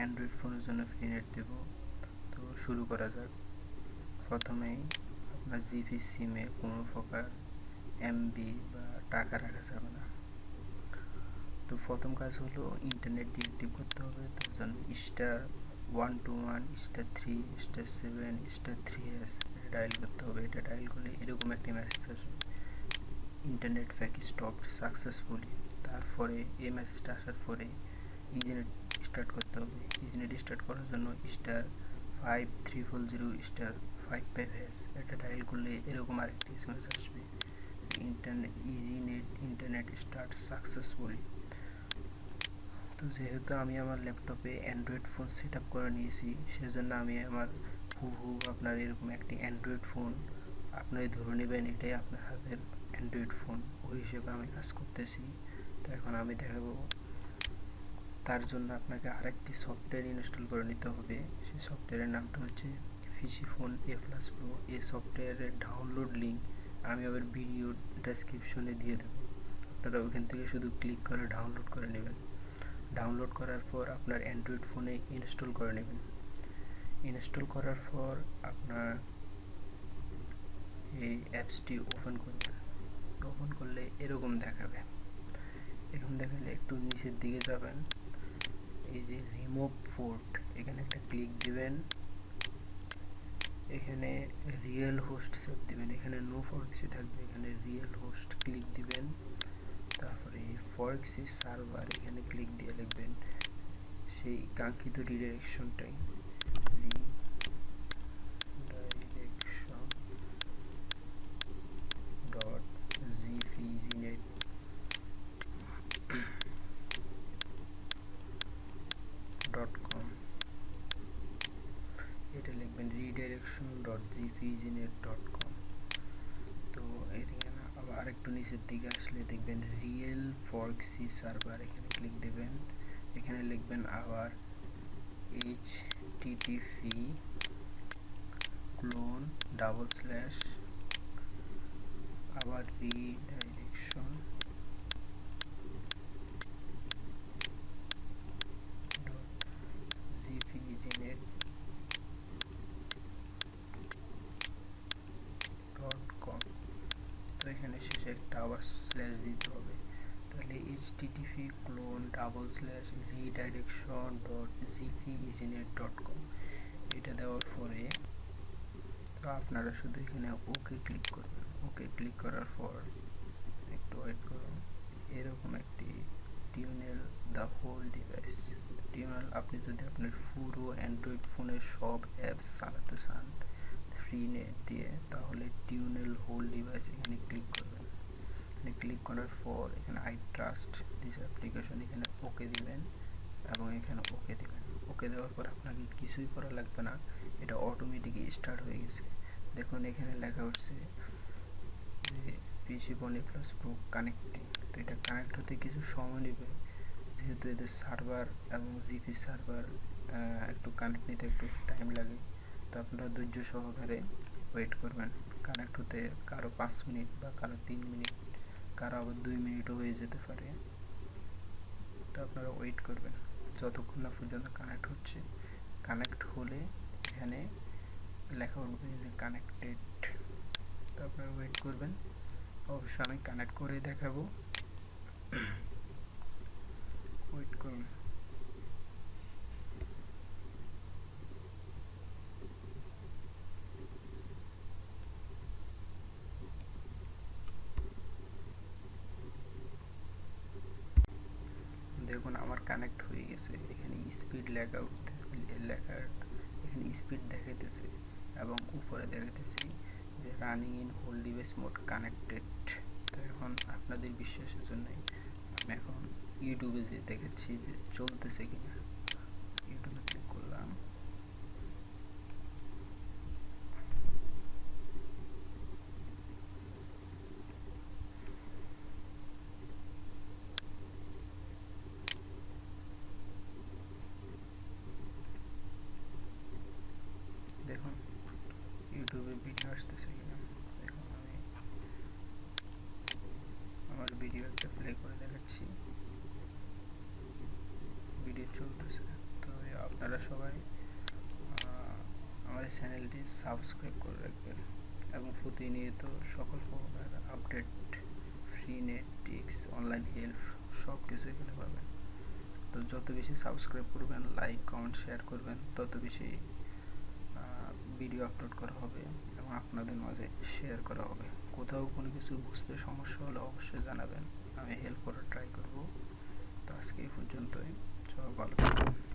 Android ফোনের জন্য free net দেব। তো শুরু করা যাক। প্রথমেই আপনার জিপি সিমে কোনো প্রকার এমবি বা টাকা রাখা যাবে না। তো প্রথম কাজ হলো ইন্টারনেট ডিএক্টিভ করতে হবে। তার জন্য star one two one star three star seven star three S dial করতে হবে। এটা ডায়াল করলে এরকম একটা মেসেজ আসবে। ইন্টারনেট প্যাক স্টপ সাকসেসফুলি তারপরে এই মেসেজটা আসার পরে ইজিনেট স্টার্ট করতে হবে। ইজিনেট স্টার্ট করার জন্য star five three four zero star five five S এটা ডায়াল করলে এরকম আরেকটি এসএমএস আসবে। Internet easy net internet start successfully তো যেহেতু আমি আমার ল্যাপটপে অ্যান্ড্রয়েড ফোন সেট আপ করে নিয়েছি, সেজন্য আমি আমার হুহু আপনার এরকম একটি অ্যান্ড্রয়েড ফোন আপনারা ধরে নেবেন, এটাই আপনার হাতের অ্যান্ড্রয়েড ফোন ওই হিসেবে আমি কাজ করতেছি। তো এখন আমি দেখাবো তার জন্য আপনাকে আরেকটি সফটওয়্যার ইনস্টল করে নিতে হবে। সেই সফটওয়্যারের নামটা হচ্ছে ফিসি ফোন এ প্লাস প্রো এই সফটওয়্যারের ডাউনলোড লিঙ্ক আমি আবার ভিডিও ডেসক্রিপশনে দিয়ে দেবো। আপনারা ওইখান থেকে শুধু ক্লিক করে ডাউনলোড করে নেবেন। ডাউনলোড করার পর আপনার অ্যান্ড্রয়েড ফোনে ইনস্টল করে নেবেন। ইনস্টল করার পর আপনার এই অ্যাপসটি ওপেন করবেন। ওপেন করলে এরকম দেখাবে। এরকম দেখালে একটু নিচের দিকে যাবেন। এই যে রিমুভ পোর্ট এখানে একটা ক্লিক দিবেন। এখানে রিয়েল হোস্ট সেভ দিবেন। এখানে নো ফরক্সি থাকবে, এখানে রিয়েল হোস্ট ক্লিক দিবেন। তারপরে ফরক্সি সার্ভার এখানে ক্লিক দিয়ে লিখবেন। সেই কাঙ্ক্ষিত ডিরেকশনটাই ডিরেকশন ডট জিপিজিনেট ডট কম লিখবেন রিডাইরেকশন ডট জিপিজিনেট ডট কম তো এখানে আবার আরেকটু নিচের দিকে আসলে দেখবেন রিয়েল ফর্কসি সার্ভার এখানে ক্লিক দেবেন। এখানে লিখবেন আবার H TTP colon double slash আবার রিডাইরেকশন জিপিজিনেট ডট কম তো এখানে শেষে একটা আবার স্ল্যাশ দিতে হবে তাহলে HTTP colon double slash redirection dot GP Easynet dot com এটা দেওয়ার পরে আপনারা শুধু এখানে ওকে ক্লিক করবেন। ওকে ক্লিক করার পর একটু ওয়েট করুন। এরকম একটি tunnel the whole device tunnel আপনি যদি আপনার পুরো অ্যান্ড্রয়েড ফোনের সব অ্যাপস চালাতে চান ফ্রি নেট দিয়ে, তাহলে টিউনেল হোল ডিভাইস করার পর এখানে আই ট্রাস্ট দিস অ্যাপ্লিকেশন এখানে ওকে দিবেন এবং এখানে ওকে দিবেন। ওকে দেওয়ার পর আপনাকে কিছুই করা লাগবে না, এটা অটোমেটিকই স্টার্ট হয়ে গেছে। দেখুন, এখানে লেখা উঠছে যে পিসি বনি প্লাস প্রো কানেক্টিং তো এটা কানেক্ট হতে কিছু সময় নেবে, যেহেতু এদের সার্ভার এবং জিপি সার্ভার একটু কানেক্ট নিতে একটু টাইম লাগে। তো আপনারা ধৈর্য সহকারে ওয়েট করবেন। কানেক্ট হতে কারও পাঁচ মিনিট বা কারও তিন মিনিট। কারও আবার দুই মিনিটও হয়ে যেতে পারে। তো আপনারা ওয়েট করবেন। যতক্ষণ না পর্যন্ত কানেক্ট হচ্ছে কানেক্ট হলে এখানে লেখা উঠবে যে কানেক্টেড তো আপনারা ওয়েট করবেন। অবশ্যই আমি কানেক্ট করে দেখাবো। ওয়েট করুন। দেখুন আমার কানেক্ট হয়ে গেছে, এখানে স্পিড লেখা উঠতে লেখার এখানে স্পিড দেখাইতেছে এবং উপরে দেখাইতেছি যে running in whole device mode connected তো এখন আপনাদের বিশ্বাসের জন্যই আমি এখন ইউটিউবে যে দেখাচ্ছি যে চলতেছে কিনা। ভিডিও আসতেছে কিনা এখন আমি আমার ভিডিও একটা প্লে করে দেখাচ্ছি। ভিডিও চলতেছে। তো আপনারা সবাই আমার চ্যানেলটি সাবস্ক্রাইব করে রাখবেন এবং প্রতিনিয়ত সকল প্রকার update free net tricks online help সব কিছু এখানে পাবেন। তো যত বেশি সাবস্ক্রাইব করবেন লাইক কমেন্ট শেয়ার করবেন, তত বেশি ভিডিও আপলোড করা হবে। শেয়ার করা হবে। কোথাও কোনো কিছু বুঝতে সমস্যা হলে অবশ্যই জানাবেন। আমি হেল্প করার ট্রাই করব। তো আজকে এই পর্যন্তই। সবাই ভালো থাকবেন